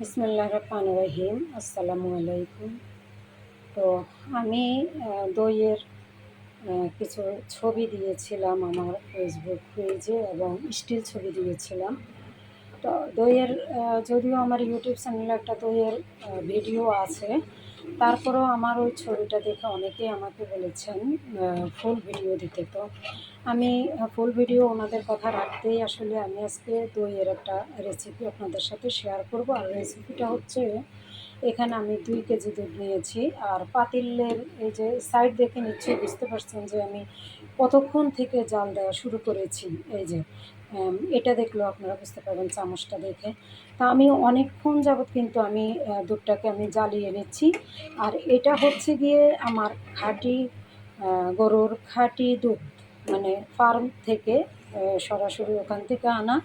বিসমুল্লাহ রহমান রহিম। আসসালামু আলাইকুম। তো আমি দইয়ের কিছু ছবি দিয়েছিলাম আমার ফেসবুক পেজে এবং স্টিল ছবি দিয়েছিলাম। তো দইয়ের যদিও আমার ইউটিউব চ্যানেলে একটা দইয়ের ভিডিও আছে, তারপরেও আমার ওই ছবিটা দেখে অনেকেই আমাকে বলেছেন ফুল ভিডিও দিতে। তো আমি ফুল ভিডিও ওনাদের কথা রাখতেই আসলে আমি আজকে দইয়ের একটা রেসিপি আপনাদের সাথে শেয়ার করব। আর রেসিপিটা হচ্ছে, এখানে আমি দুই কেজি দুধ নিয়েছি। আর পাতিলের এই যে সাইড দেখে নিচ্ছি, বুঝতে পারছেন যে আমি কতক্ষণ থেকে জাল দেওয়া শুরু করেছি, এই যে। এটা দেখলেও আপনারা বুঝতে পারবেন চামচটা দেখে। তা আমি অনেকক্ষণ যাবৎ কিন্তু আমি দুধটাকে আমি জ্বালিয়ে নিচ্ছি। আর এটা হচ্ছে গিয়ে আমার খাঁটি গরুর খাঁটি দুধ। মানে ফার্ম থেকে সরাসরি ওখান থেকে আনা।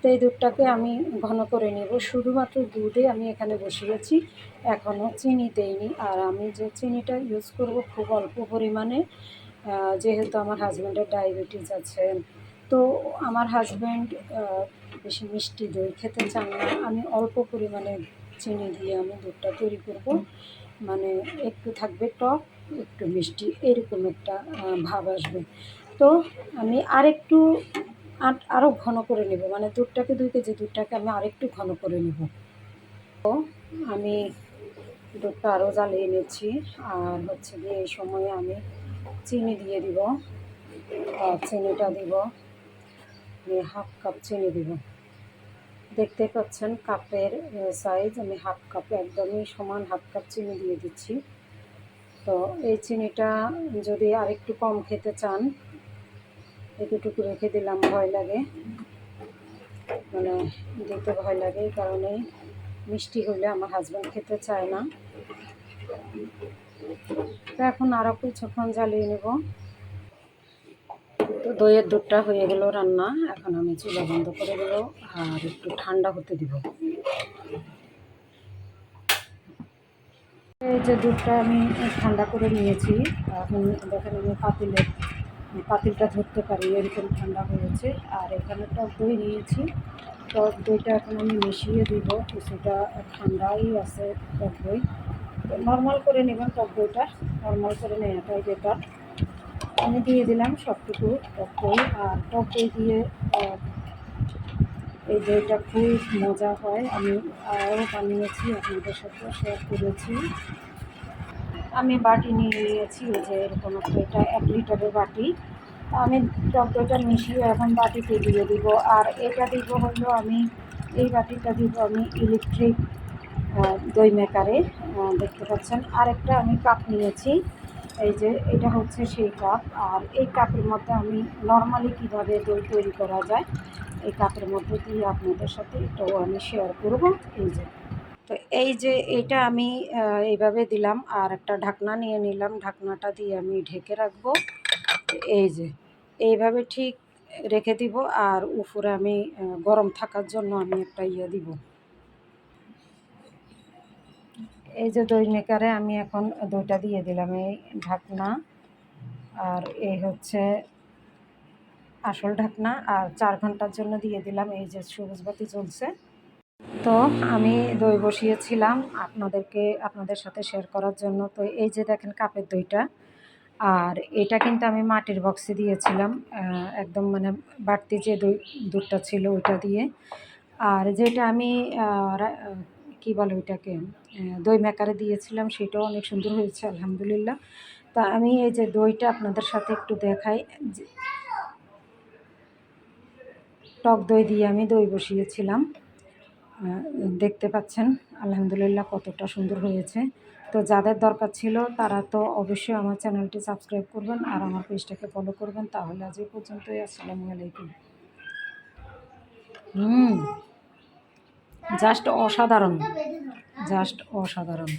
তো এই দুধটাকে আমি ঘন করে নেব। শুধুমাত্র দুধে আমি এখানে বসিয়েছি। এখনও চিনি দেইনি। আর আমি যে চিনিটা ইউজ করব খুব অল্প পরিমাণে যেহেতু আমার হাজব্যান্ডের ডায়াবেটিস আছে। তো আমার হাজব্যান্ড বেশি মিষ্টি দই খেতে চান না। আমি অল্প পরিমাণে চিনি দিয়ে আমি দুধটা তৈরি করব। মানে একটু থাকবে টক, একটু মিষ্টি, এরকম একটা ভাব আসবে। তো আমি আরেকটু আর- আরও ঘন করে নেব। মানে দুধটাকে দুই কেজি দুধটাকে আমি আরেকটু ঘন করে নেব। তো আমি দুধটা আরও জ্বালিয়ে নিচ্ছি। আর হচ্ছে গিয়ে এই সময়ে আমি চিনি দিয়ে দিব চিনিটা দিব। হাফ কাপ চিনি দিব। দেখতে পাচ্ছেন কাপের সাইজ আমি হাফ কাপ একদমই সমান হাফ কাপ চিনি দিয়ে দিচ্ছি। তো এই চিনিটা যদি আরেকটু কম খেতে চান, এতটুকু রেখে দিলাম, ভয় লাগে। মানে দিতে ভয় লাগে এই কারণেই মিষ্টি হইলে আমার হাজব্যান্ড খেতে চায় না। তো এখন আরও কিছুক্ষণ জ্বালিয়ে নেব। তো দইয়ের দুধটা হয়ে গেল রান্না। এখন আমি চুলা বন্ধ করে দেবো আর একটু ঠান্ডা হতে দিব। এই যে দুধটা আমি ঠান্ডা করে নিয়েছি, এখন দেখেন আমি পাতিলের পাতিলটা ধরতে পারি, এরকম ঠান্ডা হয়েছে। আর এখানে টক দই নিয়েছি। টক দইটা এখন আমি মিশিয়ে দিব কিছুটা ঠান্ডাই আছে টক দই। নর্মাল করে নেবেন টক দইটা নর্মাল করে নেওয়াটাই বেটার আমি দিয়ে দিলাম সবটুকু টক আর টক দিয়ে এই দইটা খুব মজা হয়। আমি আরও বানিয়েছি, আপনাদের সাথে শেয়ার করেছি। আমি বাটি নিয়ে নিয়েছি যে এরকম একটা, এটা এক লিটারের বাটি। আমি টক দইটা মিশিয়ে এখন বাটিতে দিয়ে দিব। আর এটা দিব হলো আমি, এই বাটিটা দিব আমি ইলেকট্রিক দই মেকারে দেখতে পাচ্ছেন। আরেকটা আমি কাপ নিয়েছি। এই যে, এটা হচ্ছে সেই কাপ আর এই কাপের মধ্যে আমি নর্মালি কীভাবে দই তৈরি করা যায়, এই কাপের মধ্যে দিয়ে আপনাদের সাথে এটাও আমি শেয়ার করব। এই যে, তো এই যে এটা আমি এইভাবে দিলাম আর একটা ঢাকনা নিয়ে নিলাম। ঢাকনাটা দিয়ে আমি ঢেকে রাখব। এই যে, এইভাবে ঠিক রেখে দিব। আর উপরে আমি গরম থাকার জন্য আমি একটা ইয়ে দিব। এই যে দই মেকারে আমি এখন দইটা দিয়ে দিলাম এই ঢাকনা। আর এই হচ্ছে আসল ঢাকনা আর চার ঘণ্টার জন্য দিয়ে দিলাম এই যে সবুজ বাতি চলছে তো আমি দই বসিয়েছিলাম আপনাদেরকে, আপনাদের সাথে শেয়ার করার জন্য। তো এই যে দেখেন কাপের দইটা, আর এটা কিন্তু আমি মাটির বক্সে দিয়েছিলাম একদম মানে বাড়তি যে দই, দুধটা ছিল ওইটা দিয়ে। আর যেটা আমি কি বলে ওইটাকে দই মেকারে দিয়েছিলাম, সেটাও অনেক সুন্দর হয়েছে, আলহামদুলিল্লাহ। তা আমি এই যে দইটা আপনাদের সাথে একটু দেখাই টক দই দিয়ে আমি দই বসিয়েছিলাম দেখতে পাচ্ছেন, আলহামদুলিল্লাহ কতটা সুন্দর হয়েছে। তো যাদের দরকার ছিল, তারা তো অবশ্যই আমার চ্যানেলটি সাবস্ক্রাইব করবেন আর আমার পেজটাকে ফলো করবেন। তাহলে আজ এই পর্যন্তই, আসসালামু আলাইকুম। হুম। জাস্ট অসাধারণ। জাস্ট অসাধারণ।